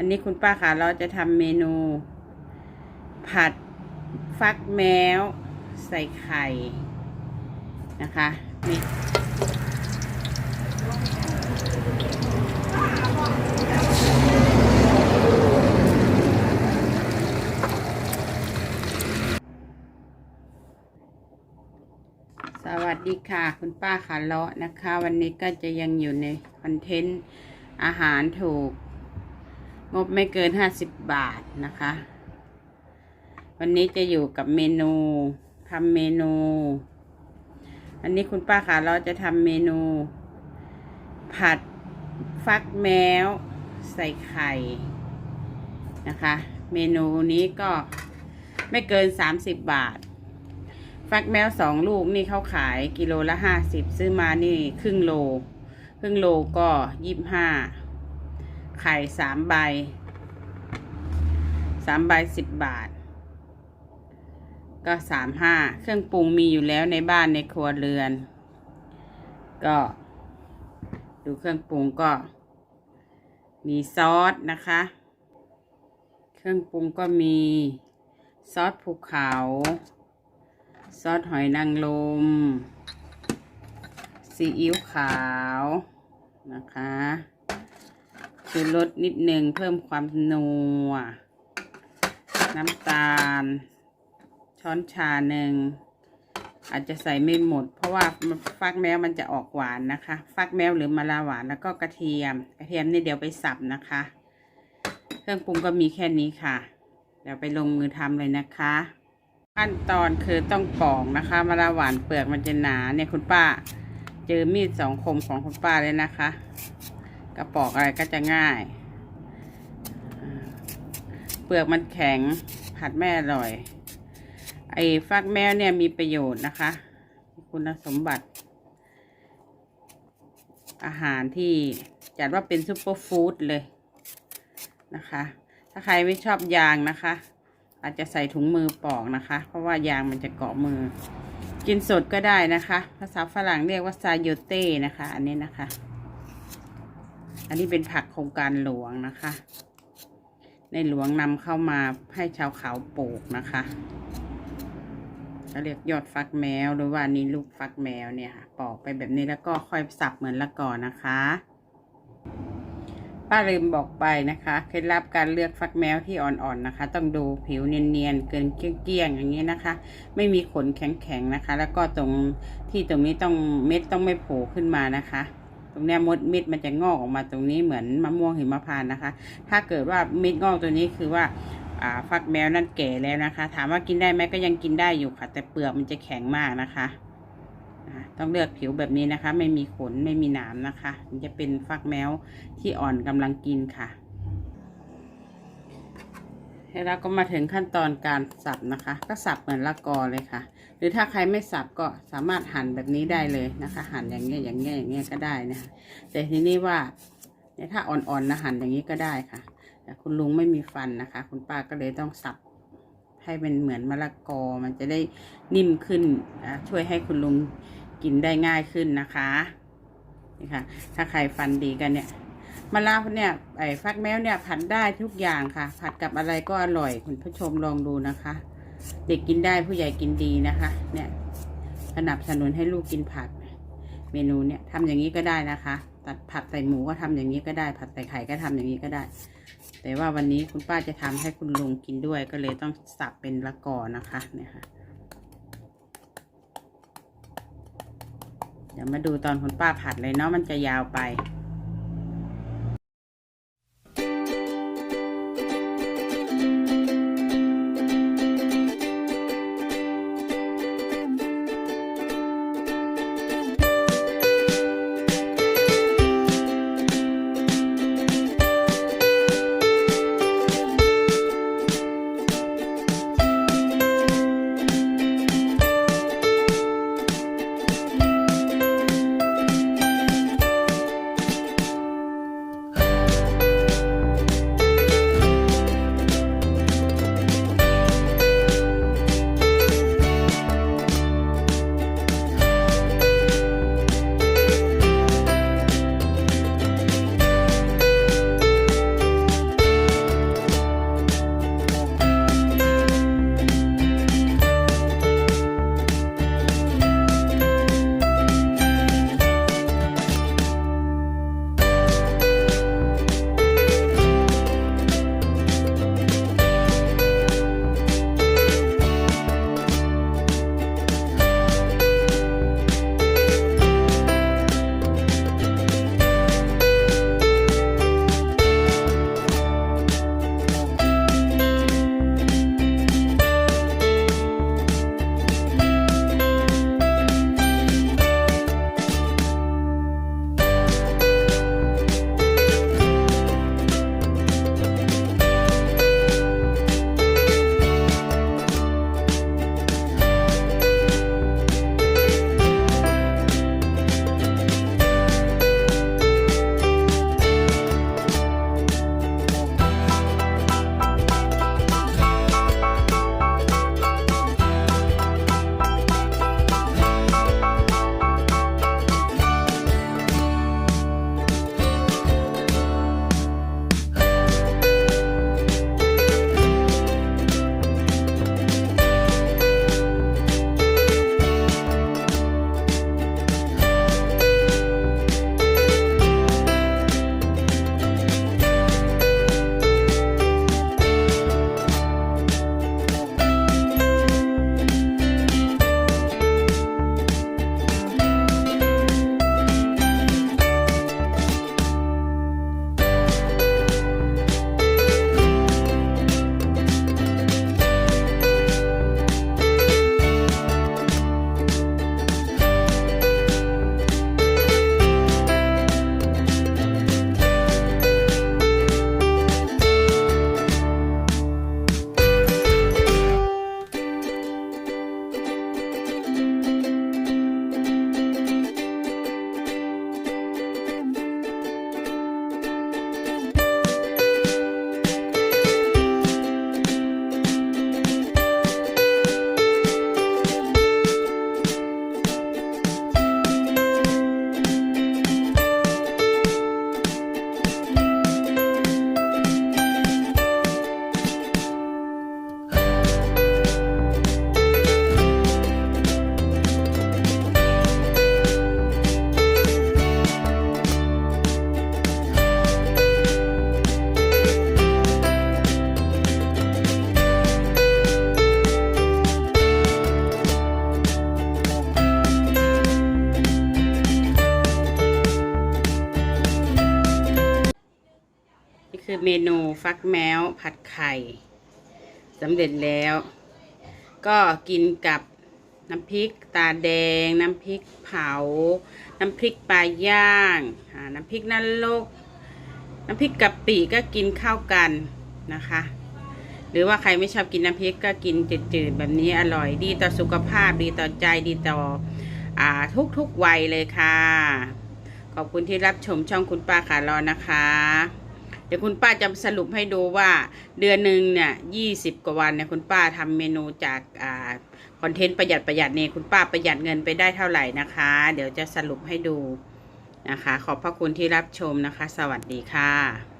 อันนี้คุณป้าค่ะเราจะทำเมนู ผัดฟักแมว ใส่ไข่นะคะนี่สวัสดีค่ะ คุณป้าขาเลาะนะคะ วันนี้ก็จะยังอยู่ในคอนเทนต์อาหารถูก งบไม่เกินห้าสิบบาทนะคะ วันนี้จะอยู่กับเมนูทำเมนู อันนี้คุณป้าค่ะเราจะทำเมนู ผัดฟักแมวใส่ไข่นะคะ เมนูนี้ก็ไม่เกินสามสิบบาท ฟักแมวสองลูกนี่เขาขายกิโลละห้าสิบซื้อมานี่ครึ่งโล ครึ่งโลก็ยี่สิบห้า ไข่สามใบสามใบสิบบาท ก็สามห้าเครื่องปรุงมีอยู่แล้วในบ้านในครัวเรือน ก็ ดูเครื่องปรุงก็ มีซอสนะคะ เครื่องปรุงก็มีซอสภูเขา ซอสหอยนางรมซีอิ๊วขาวนะคะ ชูรสนิดหนึ่งเพิ่มความนัว น้ำตาล ช้อนชาหนึ่ง อาจจะใส่ไม่หมด เพราะว่าฟักแมวมันจะออกหวานนะคะ ฟักแมวหรือมะลาหวานแล้วก็กระเทียม กระเทียมนี่เดี๋ยวไปสับนะคะ เครื่องปรุงก็มีแค่นี้ค่ะ เดี๋ยวไปลงมือทำเลยนะคะ ขั้นตอนคือต้องปอกนะคะมะลาหวานเปลือกมันจะหนาเนี่ยคุณป้า เจอมีดสองคมของคุณป้าเลยนะคะ กระปอกอะไรก็จะง่าย เปลือกมันแข็งผัดแม่อร่อย ไอ้ฟักแมวเนี่ยมีประโยชน์นะคะ คุณสมบัติ อาหารที่จัดว่าเป็นซูเปอร์ฟู้ดเลยนะคะ ถ้าใครไม่ชอบยางนะคะ อาจจะใส่ถุงมือปอกนะคะ เพราะว่ายางมันจะเกาะมือ กินสดก็ได้นะคะ ภาษาฝรั่งเรียกว่าซาโยเต้นะคะ อันนี้นะคะ อันนี้เป็นผักโครงการหลวงนะคะ ในหลวงนำเข้ามาให้ชาวเขาปลูกนะคะเขาเรียกยอดฟักแมวหรือว่านี่ลูกฟักแมวเนี่ยค่ะปอกไปแบบนี้แล้วก็ค่อยสับเหมือนละก่อนนะคะ ป้าลืมบอกไปนะคะเคล็ดลับการเลือกฟักแมวที่อ่อนๆนะคะ ต้องดูผิวเนียนๆเกินเกลี้ยงๆอย่างนี้นะคะ ไม่มีขนแข็งๆนะคะ แล้วก็ตรงที่ตรงนี้ต้องเม็ดต้องไม่โผล่ขึ้นมานะคะ รงนี้มดเม็ดมันจะงอกออกมาตรงนี้เหมือนมะม่วงหิมพานต์นะคะ ถ้าเกิดว่าเม็ดงอกตัวนี้คือว่าฟักแมวนั่นแก่แล้วนะคะ ถามว่ากินได้ไหมก็ยังกินได้อยู่ค่ะ แต่เปลือกมันจะแข็งมากนะคะ ต้องเลือกผิวแบบนี้นะคะ ไม่มีขนไม่มีหนามนะคะ มันจะเป็นฟักแมวที่อ่อนกำลังกินค่ะ แล้วก็มาถึงขั้นตอนการสับนะคะ ก็สับเหมือนละกอเลยค่ะ หรือถ้าใครไม่สับก็สามารถหั่นแบบนี้ได้เลยนะคะ หั่นอย่างเงี้ยอย่างเงี้ยอย่างเงี้ยก็ได้นะคะแต่ทีนี้ว่าเนี่ยถ้าอ่อนๆนะหั่นอย่างนี้ก็ได้ค่ะ แต่คุณลุงไม่มีฟันนะคะ คุณป้าก็เลยต้องสับให้เป็นเหมือนมะละกอมันจะได้นิ่มขึ้นช่วยให้คุณลุงกินได้ง่ายขึ้นนะคะนี่ค่ะ ถ้าใครฟันดีกันเนี่ย มะละเนี่ยไอ้ฟักแมวเนี่ยผัดได้ทุกอย่างค่ะ ผัดกับอะไรก็อร่อยคุณผู้ชมลองดูนะคะ เด็กกินได้ผู้ใหญ่กินดีนะคะ เนี่ยสนับสนุนให้ลูกกินผัดเมนูเนี่ยทำอย่างนี้ก็ได้นะคะ ตัดผัดใส่หมูก็ทำอย่างนี้ก็ได้ ผัดใส่ไข่ก็ทำอย่างนี้ก็ได้ แต่ว่าวันนี้คุณป้าจะทำให้คุณลุงกินด้วยก็เลยต้องสับเป็นละกอนะคะเนี่ยค่ะเดี๋ยวมาดูตอนคุณป้าผัดเลยเนาะมันจะยาวไป คือเมนูฟักแมวผัดไข่สำเร็จแล้ว ก็กินกับน้ำพริกตาแดง น้ำพริกเผา น้ำพริกปลาย่างน้ำพริกนรกน้ำพริกกะปิก็กินเข้ากันนะคะ หรือว่าใครไม่ชอบกินน้ำพริกก็กินจืดๆแบบนี้อร่อยดีต่อสุขภาพดีต่อใจดีต่ออทุกๆวัยเลยค่ะ ขอบคุณที่รับชมช่องคุณป้าขารอนะคะ เดี๋ยวคุณป้าจะสรุปให้ดูว่าเดือนหนึ่งเนี่ยยี่สิบกว่าวันเนี่ยคุณป้าทำเมนูจากอ่าคอนเทนต์ประหยัดประหยัดเนี่ยคุณป้าประหยัดเงินไปได้เท่าไหร่นะคะ เดี๋ยวจะสรุปให้ดูนะคะ ขอบพระคุณที่รับชมนะคะ สวัสดีค่ะ